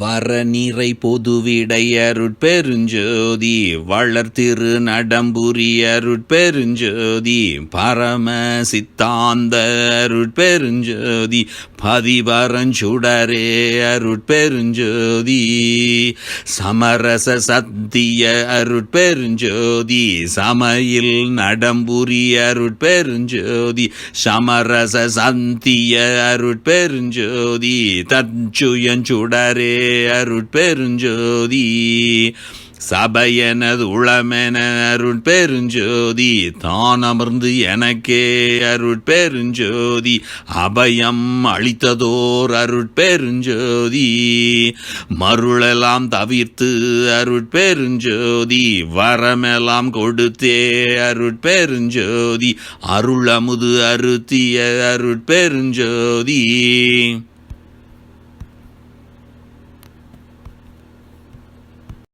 வரநிறை பொதுவிடையருட்பெருஞ்சோதி வளர்த்திரு நடம்புரியருட்பெருஞ்சோதி பரம சித்தாந்த அருட்பெருஞ்சோதி பதிவரஞ்சுடரே அருட்பெருஞ்சோதி சமரச சத்திய அருட்பெருஞ்சோதி சமையில் நடம்புரிய அருட்பெருஞ்சோதி சமரச சந்திய அருட்பெருஞ்சோதி தச்சுயஞ்சுடரே அருட்பெருஞ்சோதி சபையனது உளமென அருட்பெருஞ்சோதி தான் அமர்ந்து எனக்கே அருட்பெருஞ்சோதி அபயம் அளித்ததோர் அருட்பெருஞ்சோதி மருளெல்லாம் தவிர்த்து அருட்பெருஞ்சோதி வரமெல்லாம் கொடுத்தே அருட்பெருஞ்சோதி அருளமுது அருத்திய அருட்பெருஞ்சோதி